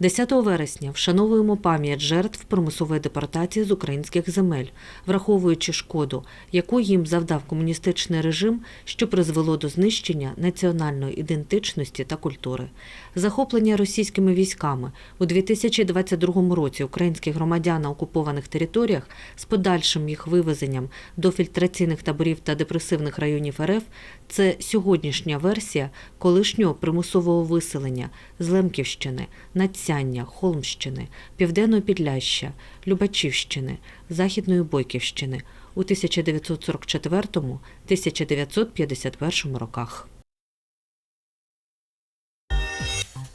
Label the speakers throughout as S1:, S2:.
S1: 10 вересня вшановуємо пам'ять жертв примусової депортації з українських земель, враховуючи шкоду, яку їм завдав комуністичний режим, що призвело до знищення національної ідентичності та культури. Захоплення російськими військами у 2022 році українських громадян на окупованих територіях з подальшим їх вивезенням до фільтраційних таборів та депресивних районів РФ це сьогоднішня версія колишнього примусового виселення з Лемківщини, Надсяння, Холмщини, Південного Підляща, Любачівщини, Західної Бойківщини у 1944-1951 роках.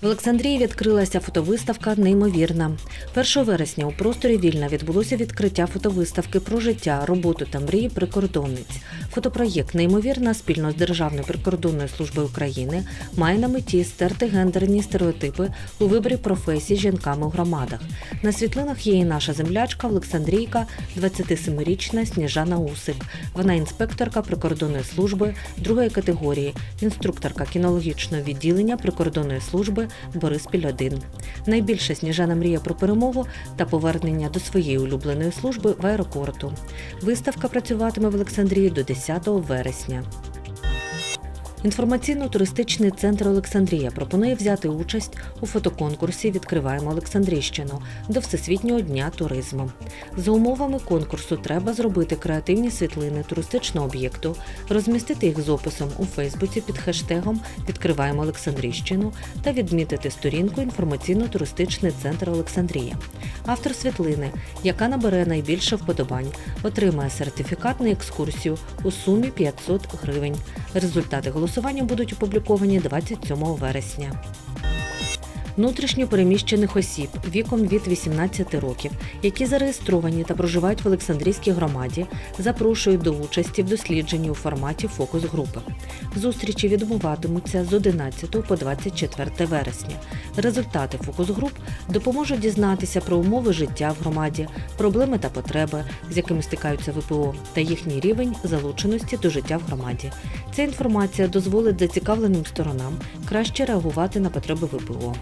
S1: В Олександрії відкрилася фотовиставка Неймовірна. 1 вересня у просторі Вільна відбулося відкриття фотовиставки про життя, роботу та мрії прикордонниць. Фотопроєкт Неймовірна спільно з Державною прикордонною службою України має на меті стерти гендерні стереотипи у виборі професій жінками у громадах. На світлинах є і наша землячка Олександрійка, 27-річна Сніжана Усик. Вона інспекторка прикордонної служби другої категорії, інструкторка кінологічного відділення прикордонної служби Бориспіль 1 Найбільше Сніжана мріє про перемогу та повернення до своєї улюбленої служби в аеропорту. Виставка працюватиме в Олександрії до 10 вересня. Інформаційно-туристичний центр Олександрія пропонує взяти участь у фотоконкурсі Відкриваємо Олександрійщину до Всесвітнього дня туризму. За умовами конкурсу треба зробити креативні світлини туристичного об'єкту, розмістити їх з описом у Фейсбуці під хештегом Відкриваємо Олександрійщину та відмітити сторінку інформаційно-туристичний центр Олександрія. Автор світлини, яка набере найбільше вподобань, отримає сертифікат на екскурсію у сумі 500 гривень. Результати голосування будуть опубліковані 27 вересня. Внутрішньо переміщених осіб віком від 18 років, які зареєстровані та проживають в Олександрійській громаді, запрошують до участі в дослідженні у форматі фокус-групи. Зустрічі відбуватимуться з 11 по 24 вересня. Результати фокус-груп допоможуть дізнатися про умови життя в громаді, проблеми та потреби, з якими стикаються ВПО, та їхній рівень залученості до життя в громаді. Ця інформація дозволить зацікавленим сторонам краще реагувати на потреби ВПО.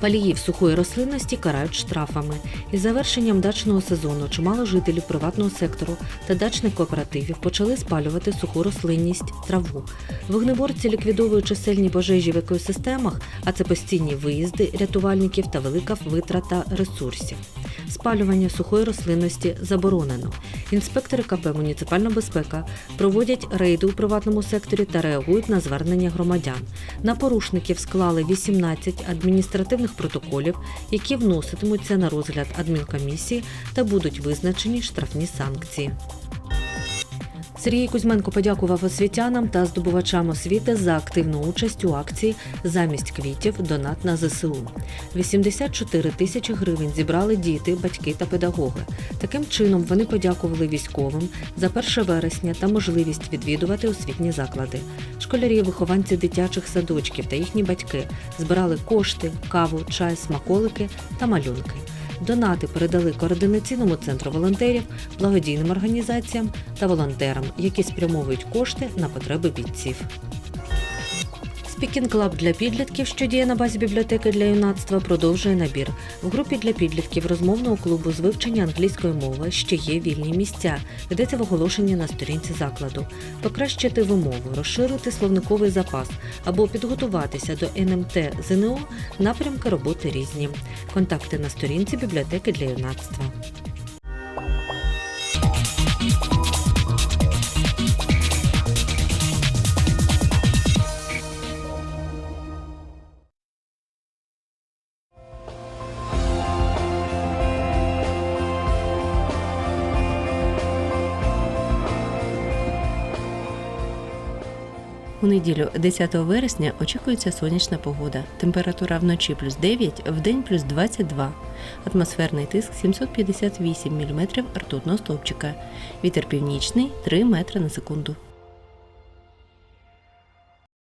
S1: Паліїв сухої рослинності карають штрафами. Із завершенням дачного сезону чимало жителів приватного сектору та дачних кооперативів почали спалювати суху рослинність траву. Вогнеборці ліквідовують чисельні пожежі в екосистемах, а це постійні виїзди рятувальників та велика витрата ресурсів. Спалювання сухої рослинності заборонено. Інспектори КП «Муніципальна безпека» проводять рейди у приватному секторі та реагують на звернення громадян. На порушників склали 18 адміністративних протоколів, які вноситимуться на розгляд адмінкомісії та будуть визначені штрафні санкції. Сергій Кузьменко подякував освітянам та здобувачам освіти за активну участь у акції Замість квітів донат на ЗСУ. 84 тисячі гривень зібрали діти, батьки та педагоги. Таким чином вони подякували військовим за 1 вересня та можливість відвідувати освітні заклади. Школярі, вихованці дитячих садочків та їхні батьки збирали кошти, каву, чай, смаколики та малюнки. Донати передали координаційному центру волонтерів, благодійним організаціям та волонтерам, які спрямовують кошти на потреби бійців. Спікінг Клаб для підлітків, що діє на базі бібліотеки для юнацтва, продовжує набір. В групі для підлітків розмовного клубу з вивчення англійської мови ще є вільні місця. Йдеться в оголошенні на сторінці закладу. Покращити вимову, розширити словниковий запас або підготуватися до НМТ ЗНО напрямки роботи різні. Контакти на сторінці бібліотеки для юнацтва.
S2: У неділю 10 вересня очікується сонячна погода. Температура вночі плюс 9, вдень плюс 22. Атмосферний тиск 758 мм ртутного стовпчика. Вітер північний 3 метри на секунду.